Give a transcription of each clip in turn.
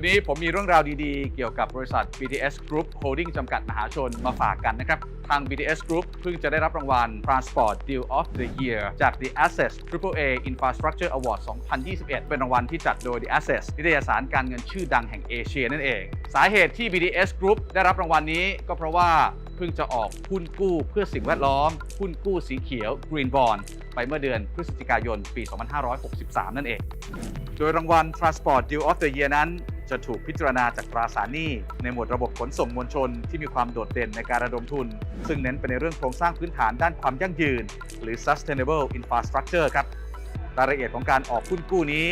วันนี้ผมมีเรื่องราวดีๆ เกี่ยวกับบริษัท BTS Group Holding จำกัดมหาชนมาฝากกันนะครับ ทาง BTS Group เพิ่งจะได้รับรางวัล Transport Deal of the Year จาก The Access AAA Infrastructure Award 2021 เป็นรางวัลที่จัดโดย The Access นิตยสารการเงินชื่อดังแห่งเอเชียนั่นเอง สาเหตุที่ BTS Group ได้รับรางวัลนี้ก็เพราะว่าเพิ่งจะออกหุ้นกู้เพื่อสิ่งแวดล้อม หุ้นกู้สีเขียว Green Bond ไปเมื่อเดือนพฤศจิกายนปี 2563 นั่นเอง โดยรางวัล Transport Deal of the Year นั้น จะถูกพิจารณาจากตราสารหนี้ในหมวดระบบขนส่งมวลชนที่มีความโดดเด่นในการระดมทุน ซึ่งเน้นไปในเรื่องโครงสร้างพื้นฐานด้านความยั่งยืน หรือ sustainable infrastructure ครับรายละเอียดของการออกหุ้นกู้นี้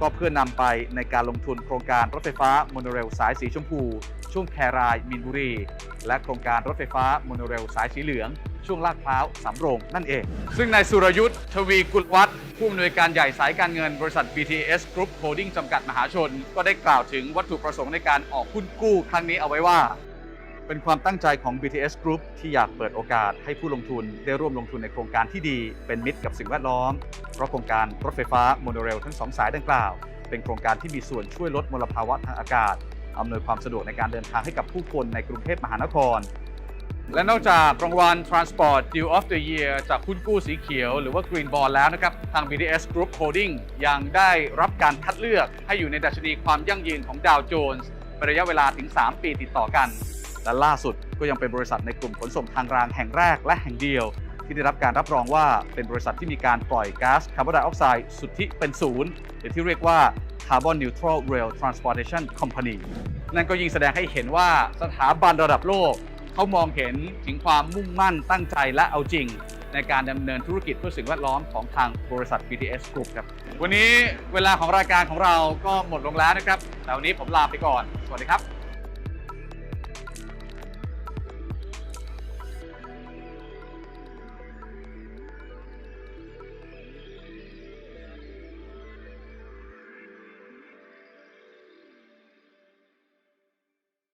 ก็เพื่อนำไปในการลงทุนโครงการรถไฟฟ้าโมโนเรลสายสีชมพู ช่วงแครายมินบุรี และโครงการรถไฟฟ้าโมโนเรลสายสีเหลือง ช่วงลาดพร้าวสำโรงนั่นเอง ซึ่งนายสุรยุทธ์ทวีกุลวัฒน์ผู้อำนวยการใหญ่สายการเงินบริษัท BTS Group Holding จำกัดมหาชน ก็ได้กล่าวถึงวัตถุประสงค์ในการออกหุ้นกู้ครั้งนี้เอาไว้ว่า เป็นความตั้งใจของ BTS Group ที่อยากเปิดโอกาสให้ผู้ลงทุนได้ร่วมลงทุนในโครงการที่ดีเป็นมิตรกับสิ่งแวดล้อม เพราะโครงการรถไฟฟ้าโมโนเรลทั้งสองสายดังกล่าว เป็นโครงการที่มีส่วนช่วยลดมลภาวะทางอากาศอำนวยความสะดวกในการเดินทางให้กับผู้คนในกรุงเทพมหานคร และนอกจากรางวัล Transport Deal of the Year จากหุ้นกู้สีเขียวหรือว่า Green Bond แล้วนะครับ ทาง BTS Group Holding ยังได้รับการคัดเลือกให้อยู่ในดัชนีความยั่งยืนของดาวโจนส์เป็นระยะเวลาถึง 3 ปีติดต่อกัน และล่าสุดก็ยังเป็นบริษัทในกลุ่มขนส่งทางรางแห่งแรกและแห่งเดียว ที่ได้รับการรับรองว่าเป็นบริษัทที่มีการปล่อยก๊าซคาร์บอนไดออกไซด์สุทธิเป็นศูนย์หรือที่เรียกว่า Carbon Neutral Rail Transportation Company นั่นก็ยิ่งแสดงให้เห็นว่าสถาบันระดับโลก เขามองเห็นถึงความมุ่งมั่นตั้งใจและเอาจริง ในการดำเนินธุรกิจเพื่อสิ่งแวดล้อมของทางบริษัท BTS Group ครับ วันนี้เวลาของรายการของเราก็หมดลงแล้วนะครับแต่วันนี้ผมลาไปก่อน สวัสดีครับ